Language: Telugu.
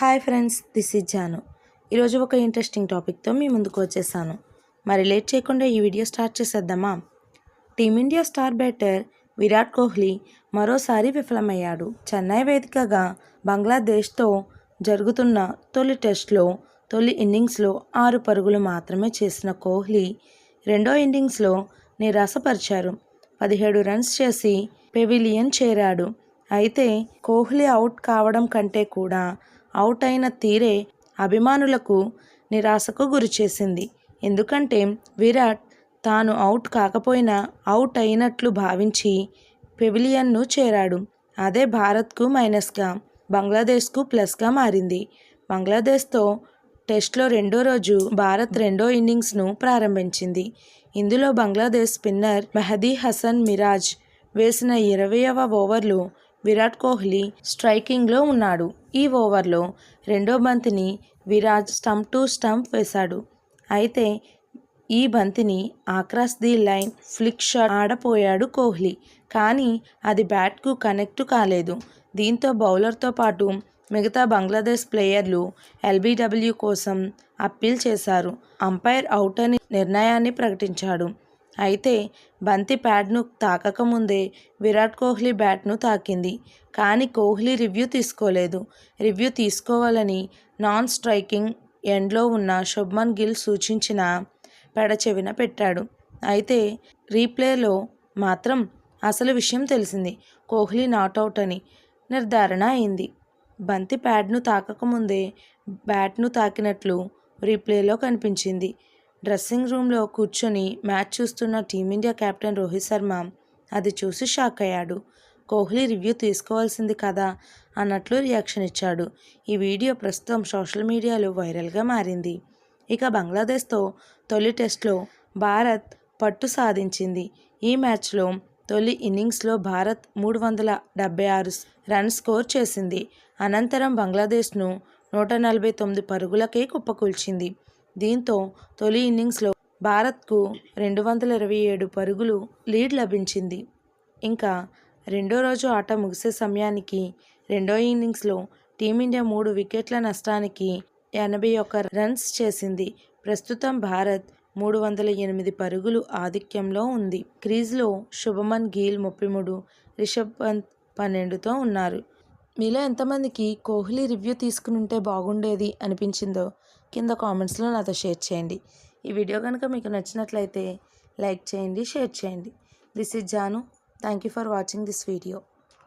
Hi friends this is Janu. ఈరోజు ఒక ఇంట్రెస్టింగ్ టాపిక్తో మీ ముందుకు వచ్చేసాను. మరి లేట్ చేయకుండా ఈ వీడియో స్టార్ట్ చేసేద్దామా? Team India star batter Virat Kohli మరోసారి విఫలమయ్యాడు. చెన్నై వేదికగా బంగ్లాదేశ్తో జరుగుతున్న తొలి టెస్ట్లో తొలి ఇన్నింగ్స్లో ఆరు పరుగులు మాత్రమే చేసిన కోహ్లీ రెండో ఇన్నింగ్స్లో నిరాశపరిచారు. పదిహేడు రన్స్ చేసి పెవిలియన్ చేరాడు. అయితే కోహ్లీ అవుట్ కావడం కంటే కూడా అవుట్ అయిన తీరే అభిమానులకు నిరాశకు గురిచేసింది. ఎందుకంటే విరాట్ తాను అవుట్ కాకపోయినా అవుట్ అయినట్లు భావించి పెవిలియన్ను చేరాడు. అదే భారత్కు మైనస్గా బంగ్లాదేశ్కు ప్లస్గా మారింది. బంగ్లాదేశ్తో టెస్ట్లో రెండో రోజు భారత్ రెండో ఇన్నింగ్స్ను ప్రారంభించింది. ఇందులో బంగ్లాదేశ్ స్పిన్నర్ మెహదీ హసన్ మిరాజ్ వేసిన ఇరవయవ ఓవర్లు విరాట్ కోహ్లీ స్ట్రైకింగ్లో ఉన్నాడు. ఈ ఓవర్లో రెండో బంతిని విరాజ్ స్టంప్ టు స్టంప్ వేశాడు. అయితే ఈ బంతిని across the line flick shot ఆడపోయాడు Kohli. కానీ అది బ్యాట్కు కనెక్ట్ కాలేదు. దీంతో బౌలర్తో పాటు మిగతా బంగ్లాదేశ్ ప్లేయర్లు ఎల్బీడబ్ల్యూ కోసం అప్పీల్ చేశారు. అంపైర్ అవుట్ అని నిర్ణయాన్ని ప్రకటించాడు. అయితే బంతి ప్యాడ్ను తాకకముందే విరాట్ కోహ్లీ బ్యాట్ను తాకింది. కానీ కోహ్లీ రివ్యూ తీసుకోలేదు. రివ్యూ తీసుకోవాలని నాన్ స్ట్రైకింగ్ ఎండ్లో ఉన్న శుభ్మన్ గిల్ సూచించిన పెడచెవిన పెట్టాడు. అయితే రీప్లేలో మాత్రం అసలు విషయం తెలిసింది. కోహ్లీ నాట్అవుట్ అని నిర్ధారణ అయింది. బంతి ప్యాడ్ను తాకకముందే బ్యాట్ను తాకినట్లు రీప్లేలో కనిపించింది. డ్రెస్సింగ్ రూమ్లో కూర్చొని మ్యాచ్ చూస్తున్న టీమిండియా కెప్టెన్ రోహిత్ శర్మ. అది చూసి షాక్ అయ్యాడు. కోహ్లీ రివ్యూ తీసుకోవాల్సింది కదా అన్నట్లు రియాక్షన్ ఇచ్చాడు. ఈ వీడియో ప్రస్తుతం సోషల్ మీడియాలో వైరల్గా మారింది. ఇక బంగ్లాదేశ్తో తొలి టెస్ట్లో భారత్ పట్టు సాధించింది. ఈ మ్యాచ్లో తొలి ఇన్నింగ్స్లో భారత్ మూడు వందల డెబ్బై ఆరు రన్స్ స్కోర్ చేసింది. అనంతరం బంగ్లాదేశ్ను నూట నలభై తొమ్మిది పరుగులకే కుప్పకూల్చింది. దీంతో తొలి ఇన్నింగ్స్లో భారత్కు రెండు వందల ఇరవై ఏడు పరుగులు లీడ్ లభించింది. ఇంకా రెండో రోజు ఆట ముగిసే సమయానికి రెండో ఇన్నింగ్స్లో టీమిండియా మూడు వికెట్ల నష్టానికి ఎనభై ఒక్క రన్స్ చేసింది. ప్రస్తుతం భారత్ మూడు వందల ఎనిమిది పరుగులు ఆధిక్యంలో ఉంది. క్రీజ్లో శుభమన్ గీల్ ముప్పై మూడు రిషబ్ పంత్ పన్నెండుతో ఉన్నారు. మీలో ఎంతమందికి కోహ్లీ రివ్యూ తీసుకుని ఉంటే బాగుండేది అనిపించిందో కింద కామెంట్స్లో నాతో షేర్ చేయండి. ఈ వీడియో కనుక మీకు నచ్చినట్లయితే లైక్ చేయండి షేర్ చేయండి. This is Janu. Thank you for watching this video.